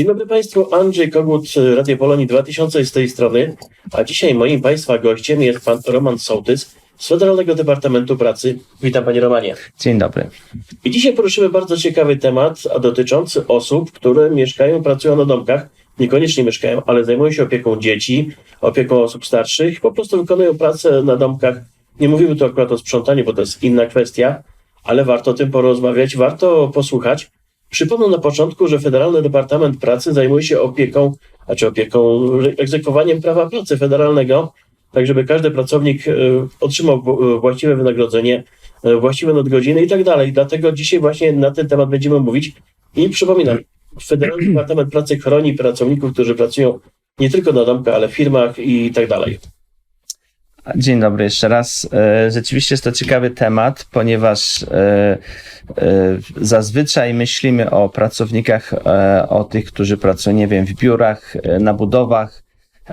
Dzień dobry Państwu, Andrzej Kogut, Radio Polonii 2000 z tej strony, a dzisiaj moim Państwa gościem jest Pan Roman Sołtys z Federalnego Departamentu Pracy. Witam Panie Romanie. Dzień dobry. I dzisiaj poruszymy bardzo ciekawy temat, a dotyczący osób, które mieszkają, pracują na domkach, niekoniecznie mieszkają, ale zajmują się opieką dzieci, opieką osób starszych, po prostu wykonują pracę na domkach. Nie mówimy tu akurat o sprzątaniu, bo to jest inna kwestia, ale warto o tym porozmawiać, warto posłuchać. Przypomnę na początku, że Federalny Departament Pracy zajmuje się opieką, a czy opieką, egzekwowaniem prawa pracy federalnego, tak żeby każdy pracownik e, otrzymał w- właściwe wynagrodzenie, e, właściwe nadgodziny i tak dalej. Dlatego dzisiaj właśnie na ten temat będziemy mówić. I przypominam, Federalny Departament Pracy chroni pracowników, którzy pracują nie tylko na domkach, ale w firmach i tak dalej. Dzień dobry jeszcze raz. E, Rzeczywiście jest to ciekawy temat, ponieważ e, e, zazwyczaj myślimy o pracownikach, o tych, którzy pracują, nie wiem, w biurach, na budowach,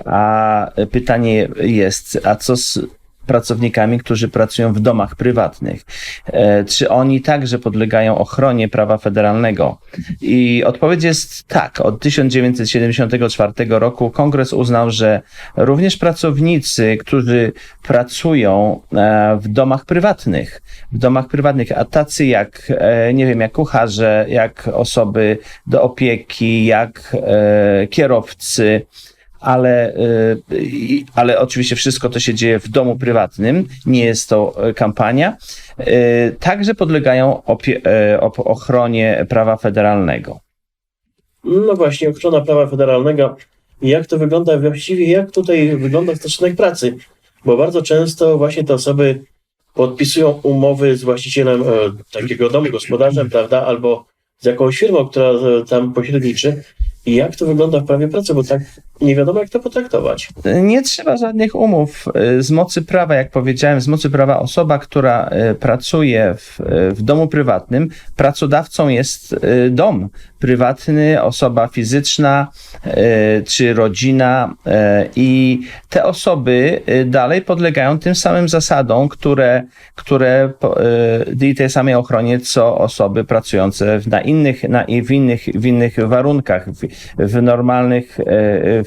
a pytanie jest, a co z pracownikami, którzy pracują w domach prywatnych? E, Czy oni także podlegają ochronie prawa federalnego? I odpowiedź jest tak. Od 1974 roku kongres uznał, że również pracownicy, którzy pracują e, w domach prywatnych, w domach prywatnych, a tacy jak, e, nie wiem, jak kucharze, jak osoby do opieki, jak kierowcy, ale, i- ale oczywiście wszystko to się dzieje w domu prywatnym, nie jest to e, kampania, e, także podlegają e, ochronie prawa federalnego. No właśnie, ochrona prawa federalnego. Jak to wygląda właściwie, jak tutaj wygląda stosunek pracy? Bo bardzo często właśnie te osoby podpisują umowy z właścicielem e, takiego domu, gospodarzem, prawda, albo z jakąś firmą, która tam pośredniczy. I jak to wygląda w prawie pracy, bo tak nie wiadomo, jak to potraktować. Nie trzeba żadnych umów. Y, Z mocy prawa, jak powiedziałem, z mocy prawa osoba, która y, pracuje w, y, w domu prywatnym, pracodawcą jest dom prywatny, osoba fizyczna czy rodzina i te osoby dalej podlegają tym samym zasadom, które, które i tej samej ochronie, co osoby pracujące w, na innych, na, w innych, w innych warunkach, w, w normalnych, e,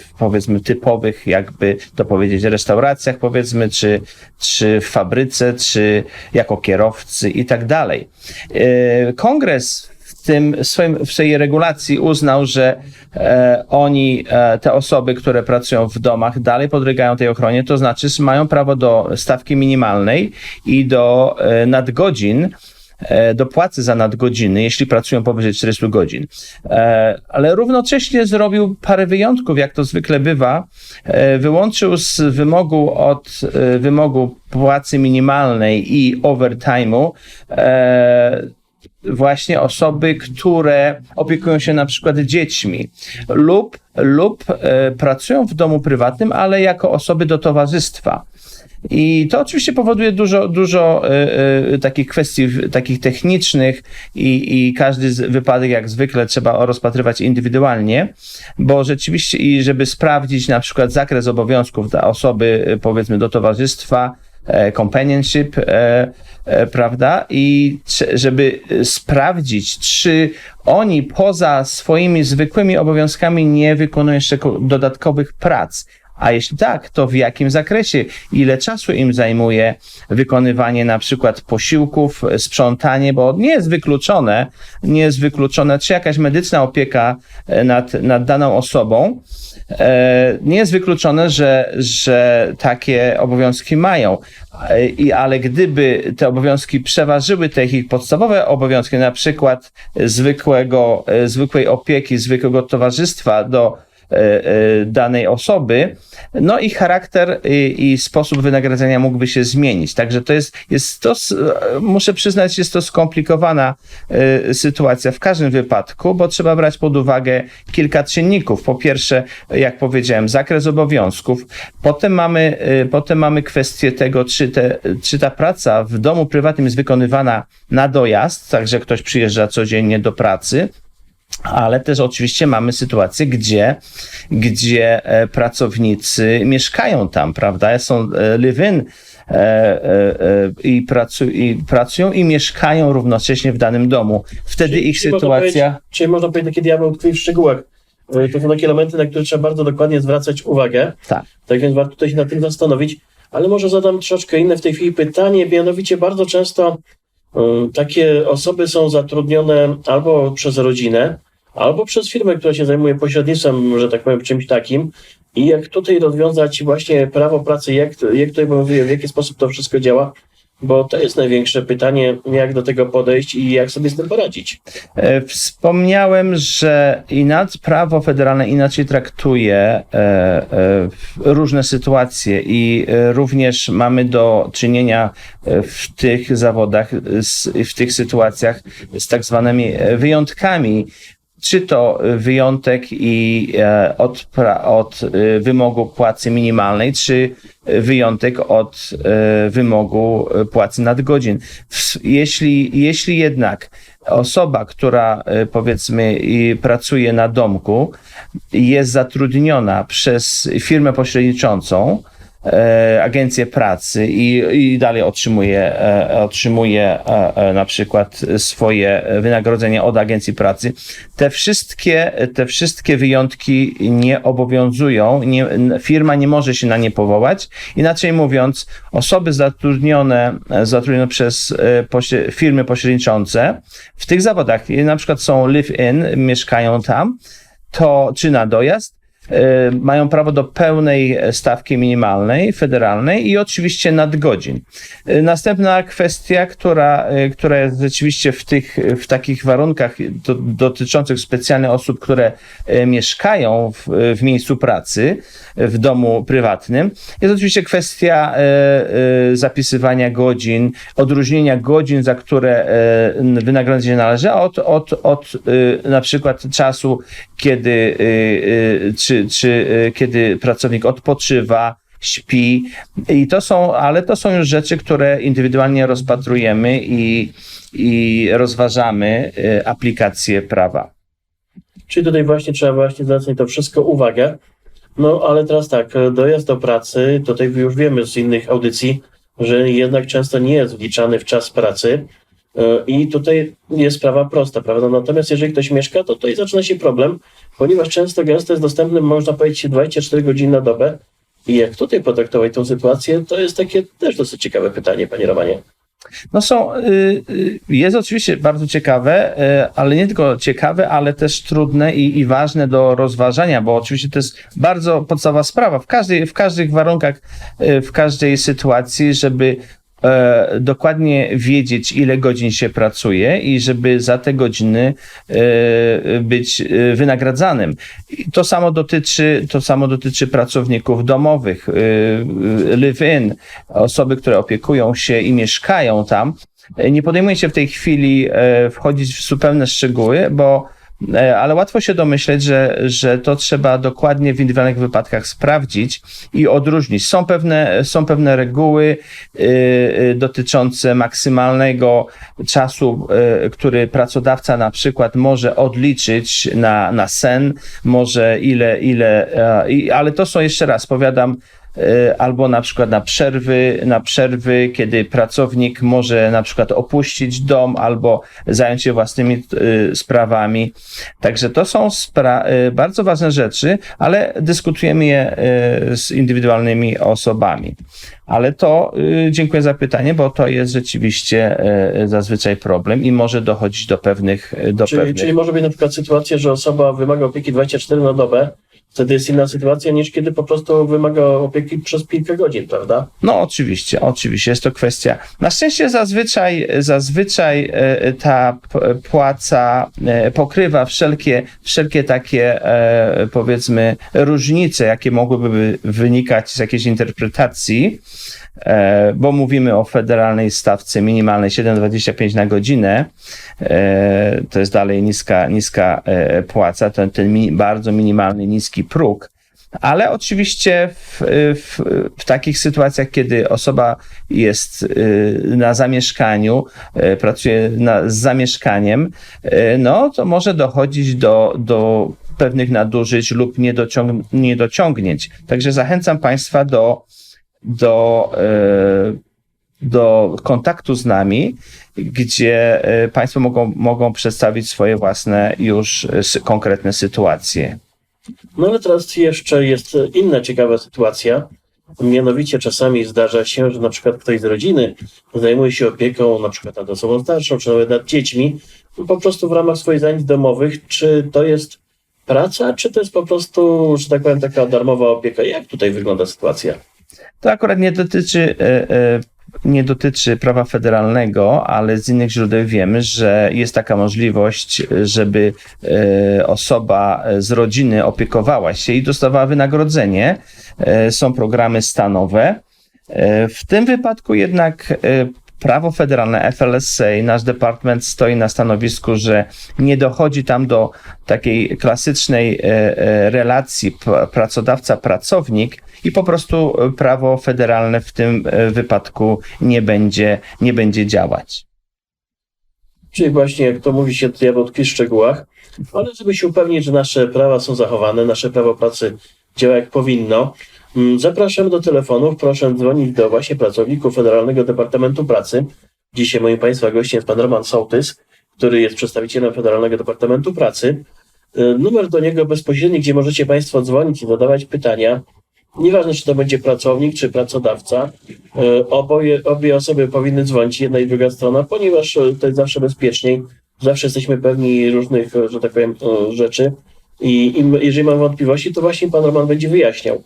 w, powiedzmy, typowych, jakby to powiedzieć, restauracjach, powiedzmy, czy, czy w fabryce, czy jako kierowcy i tak dalej. E, Kongres w tym swoim, w swojej regulacji uznał, że e, oni, e, te osoby, które pracują w domach, dalej podlegają tej ochronie, to znaczy mają prawo do stawki minimalnej i do e, nadgodzin, do płacy za nadgodziny, jeśli pracują powyżej 40 godzin. E, Ale równocześnie zrobił parę wyjątków, jak to zwykle bywa. E, Wyłączył z wymogu od e, wymogu płacy minimalnej i overtime'u e, właśnie osoby, które opiekują się na przykład dziećmi lub, lub e, pracują w domu prywatnym, ale jako osoby do towarzystwa. I to oczywiście powoduje dużo, dużo e, e, takich kwestii takich technicznych i, i każdy z, wypadek jak zwykle trzeba rozpatrywać indywidualnie, bo rzeczywiście i żeby sprawdzić na przykład zakres obowiązków dla osoby e, powiedzmy do towarzystwa, companionship, prawda? I żeby sprawdzić, czy oni poza swoimi zwykłymi obowiązkami nie wykonują jeszcze ko- dodatkowych prac. A jeśli tak, to w jakim zakresie? Ile czasu im zajmuje wykonywanie na przykład posiłków, sprzątanie, bo nie jest wykluczone, nie jest wykluczone, czy jakaś medyczna opieka e, nad, nad daną osobą, e, nie jest wykluczone, że, że takie obowiązki mają. E, I, ale gdyby te obowiązki przeważyły te ich podstawowe obowiązki, na przykład zwykłego, zwykłej opieki, zwykłego towarzystwa do danej osoby, no i charakter i, i sposób wynagradzania mógłby się zmienić. Także to jest, jest to, e, muszę przyznać, jest to skomplikowana e, sytuacja w każdym wypadku, bo trzeba brać pod uwagę kilka czynników. Po pierwsze, jak powiedziałem, zakres obowiązków. Potem mamy, e, potem mamy kwestię tego, czy, te, czy ta praca w domu prywatnym jest wykonywana na dojazd, także ktoś przyjeżdża codziennie do pracy, ale też oczywiście mamy sytuację, gdzie, gdzie e, pracownicy mieszkają tam, prawda? Są e, live-in e, i, pracu, i pracują i mieszkają równocześnie w danym domu. Wtedy ich Czyli można sytuacja. powiedzieć- Czyli można powiedzieć, taki diabeł tkwi w szczegółach. To są takie elementy, na które trzeba bardzo dokładnie zwracać uwagę. Tak. Tak więc warto tutaj się nad tym zastanowić. Ale może zadam troszeczkę inne w tej chwili pytanie, mianowicie bardzo często takie osoby są zatrudnione albo przez rodzinę, albo przez firmę, która się zajmuje pośrednictwem, że tak powiem, czymś takim. I jak tutaj rozwiązać właśnie prawo pracy, jak, jak tutaj obowiązuje, w jaki sposób to wszystko działa, bo to jest największe pytanie, jak do tego podejść i jak sobie z tym poradzić. E, Wspomniałem, że inac, prawo federalne inaczej traktuje e, e, różne sytuacje i również mamy do czynienia w tych zawodach, w tych sytuacjach z tak zwanymi wyjątkami. Czy to wyjątek i e, od, od e, wymogu płacy minimalnej, czy wyjątek od wymogu płacy nadgodzin. Jeśli, jeśli jednak osoba, która powiedzmy pracuje na domku, jest zatrudniona przez firmę pośredniczącą, e, agencję pracy i, i dalej otrzymuje, e, otrzymuje e, e, na przykład swoje wynagrodzenie od agencji pracy. Te wszystkie, te wszystkie wyjątki nie obowiązują, nie, firma nie może się na nie powołać. Inaczej mówiąc, osoby zatrudnione, e, zatrudnione przez e, pośre- firmy pośredniczące w tych zawodach, na przykład są live-in, mieszkają tam, to czy na dojazd, mają prawo do pełnej stawki minimalnej, federalnej i oczywiście nadgodzin. E, Następna kwestia, która, e, która jest rzeczywiście w tych, w takich warunkach do, dotyczących specjalnych osób, które e, mieszkają w, w miejscu pracy, w domu prywatnym, jest oczywiście kwestia e, e, zapisywania godzin, odróżnienia godzin, za które e, wynagrodzenie należy, od, od, od e, na przykład czasu, kiedy, e, e, czy, czy e, kiedy pracownik odpoczywa, śpi. I to są, ale to są już rzeczy, które indywidualnie rozpatrujemy i, i rozważamy e, aplikację prawa. Czyli tutaj właśnie trzeba właśnie zwracać to wszystko uwagę. No ale teraz tak, dojazd do pracy, tutaj już wiemy z innych audycji, że jednak często nie jest wliczany w czas pracy. E, I tutaj jest sprawa prosta, prawda? Natomiast jeżeli ktoś mieszka, to tutaj zaczyna się problem, ponieważ często gęsto jest dostępny, można powiedzieć, 24 godziny na dobę. I jak tutaj potraktować tą sytuację, to jest takie też dosyć ciekawe pytanie, panie Romanie. No są, y, y, jest oczywiście bardzo ciekawe, y, ale nie tylko ciekawe, ale też trudne i, i ważne do rozważania, bo oczywiście to jest bardzo podstawowa sprawa w, każdej, w każdych warunkach, w każdej sytuacji, żeby e, dokładnie wiedzieć, ile godzin się pracuje i żeby za te godziny e, być e, wynagradzanym. I to samo dotyczy, to samo dotyczy pracowników domowych, e, e, live-in, osoby, które opiekują się i mieszkają tam. E, Nie podejmuję się w tej chwili e, wchodzić w zupełne szczegóły, bo ale łatwo się domyśleć, że, że to trzeba dokładnie w indywidualnych wypadkach sprawdzić i odróżnić. Są pewne, są pewne reguły y, y, dotyczące maksymalnego czasu, y, który pracodawca na przykład może odliczyć na, na sen, może ile, ile, e, ale to są jeszcze raz, powiadam, e, albo na przykład na przerwy, na przerwy, kiedy pracownik może na przykład opuścić dom albo zająć się własnymi e, sprawami. Także to są spra- e, bardzo ważne rzeczy, ale dyskutujemy je e, z indywidualnymi osobami. Ale to e, dziękuję za pytanie, bo to jest rzeczywiście e, zazwyczaj problem i może dochodzić do pewnych do Czyli, pewnych czyli może być na przykład sytuacja, że osoba wymaga opieki 24 na dobę, wtedy jest inna sytuacja niż kiedy po prostu wymaga opieki przez kilka godzin, prawda? No oczywiście, oczywiście, jest to kwestia. Na szczęście zazwyczaj, zazwyczaj e, ta płaca e, pokrywa wszelkie, wszelkie takie e, powiedzmy różnice, jakie mogłyby wynikać z jakiejś interpretacji, bo mówimy o federalnej stawce minimalnej 7,25 na godzinę. To jest dalej niska, niska płaca, ten, ten bardzo minimalny, niski próg. Ale oczywiście w, w, w takich sytuacjach, kiedy osoba jest y, na zamieszkaniu, y, pracuje na, z zamieszkaniem, y, no to może dochodzić do, do pewnych nadużyć lub niedociąg, niedociągnięć. Także zachęcam Państwa do, do, do kontaktu z nami, gdzie Państwo mogą, mogą przedstawić swoje własne już konkretne sytuacje. No ale teraz jeszcze jest inna ciekawa sytuacja. Mianowicie czasami zdarza się, że na przykład ktoś z rodziny zajmuje się opieką na przykład nad osobą starszą, czy nawet nad dziećmi, po prostu w ramach swoich zajęć domowych. Czy to jest praca, czy to jest po prostu, że tak powiem, taka darmowa opieka? Jak tutaj wygląda sytuacja? To akurat nie dotyczy, e, e, nie dotyczy prawa federalnego, ale z innych źródeł wiemy, że jest taka możliwość, żeby e, osoba z rodziny opiekowała się i dostawała wynagrodzenie. E, Są programy stanowe. E, W tym wypadku jednak prawo federalne FLSA, nasz department stoi na stanowisku, że nie dochodzi tam do takiej klasycznej e, e, relacji pracodawca-pracownik i po prostu e, prawo federalne w tym wypadku nie będzie, nie będzie działać. Czyli właśnie, jak to mówi się, diabeł tkwi w szczegółach, ale żeby się upewnić, że nasze prawa są zachowane, nasze prawo pracy działa jak powinno, zapraszam do telefonów. Proszę dzwonić do właśnie pracowników Federalnego Departamentu Pracy. Dzisiaj moim Państwa gościem jest pan Roman Sołtys, który jest przedstawicielem Federalnego Departamentu Pracy. Y, Numer do niego bezpośredni, gdzie możecie Państwo dzwonić i zadawać pytania. Nieważne, czy to będzie pracownik, czy pracodawca, y, oboje, obie osoby powinny dzwonić, jedna i druga strona, ponieważ y, to jest zawsze bezpieczniej. Zawsze jesteśmy pewni różnych, że tak powiem, rzeczy. I im, jeżeli mam wątpliwości, to właśnie pan Roman będzie wyjaśniał.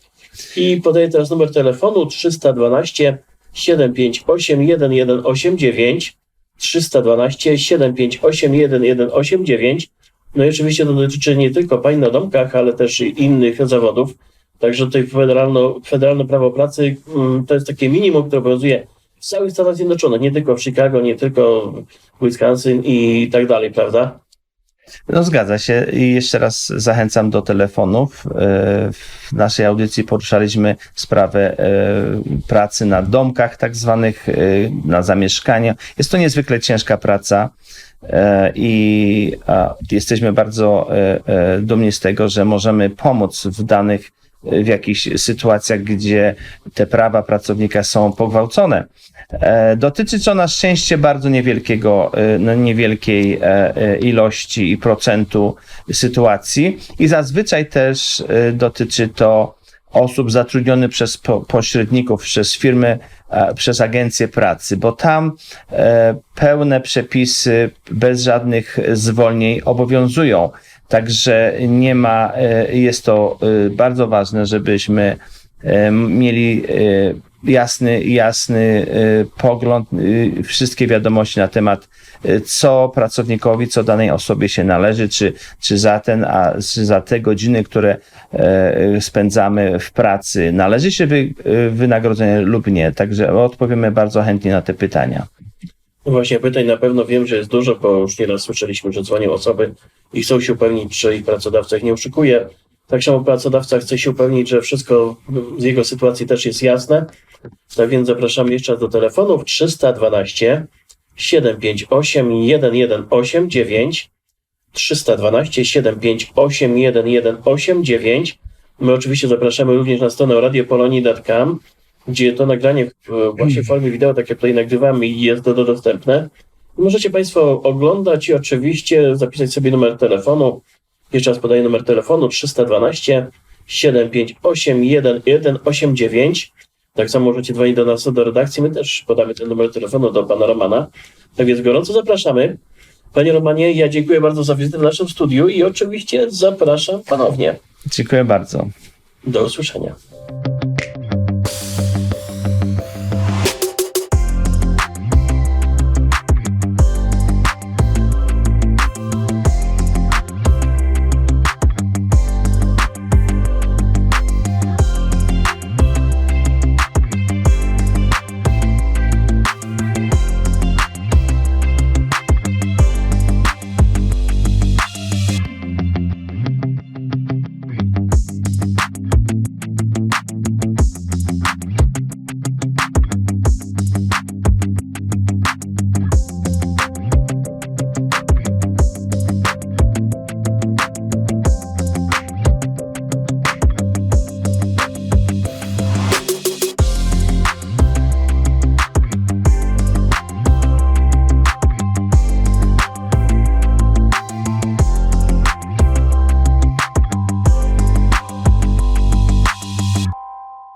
I podaję teraz numer telefonu 312 758 1189 312 758 1189 no i oczywiście to dotyczy nie tylko pań na domkach, ale też innych zawodów. Także tutaj federalno, federalne prawo pracy mm, to jest takie minimum, które obowiązuje w całych Stanach Zjednoczonych, nie tylko w Chicago, nie tylko w Wisconsin i tak dalej, prawda? No zgadza się i jeszcze raz zachęcam do telefonów. E, W naszej audycji poruszaliśmy sprawę e, pracy na domkach tak zwanych, e, na zamieszkania. Jest to niezwykle ciężka praca i jesteśmy bardzo dumni z tego, że możemy pomóc w danych w jakichś sytuacjach, gdzie te prawa pracownika są pogwałcone. E, Dotyczy to na szczęście bardzo niewielkiego, e, no niewielkiej e, ilości i procentu sytuacji i zazwyczaj też dotyczy to osób zatrudnionych przez po, pośredników, przez firmy, przez agencje pracy, bo tam pełne przepisy bez żadnych zwolnień obowiązują. Także nie ma, jest to bardzo ważne, żebyśmy mieli jasny, jasny e, pogląd, e, wszystkie wiadomości na temat, e, co pracownikowi, co danej osobie się należy, czy, czy za ten, a czy za te godziny, które spędzamy w pracy, należy się wy, wynagrodzenie lub nie. Także odpowiemy bardzo chętnie na te pytania. No właśnie, pytań na pewno wiem, że jest dużo, bo już nieraz słyszeliśmy, że dzwonią osoby i chcą się upewnić, czy ich pracodawca ich nie oszukuje. Tak samo pracodawca chce się upewnić, że wszystko z jego sytuacji też jest jasne. Tak więc zapraszamy jeszcze raz do telefonów 312 758 1189 312 758 1189. My oczywiście zapraszamy również na stronę radiopolonii.com, gdzie to nagranie w właśnie w formie wideo, tak jak tutaj nagrywamy, jest do, do dostępne. Możecie Państwo oglądać i oczywiście zapisać sobie numer telefonu. Jeszcze raz podaję numer telefonu 312 758 1189. Tak samo możecie dzwonić do nas do redakcji. My też podamy ten numer telefonu do pana Romana. Tak więc gorąco zapraszamy. Panie Romanie, ja dziękuję bardzo za wizytę w naszym studiu i oczywiście zapraszam ponownie. Dziękuję bardzo. Do usłyszenia.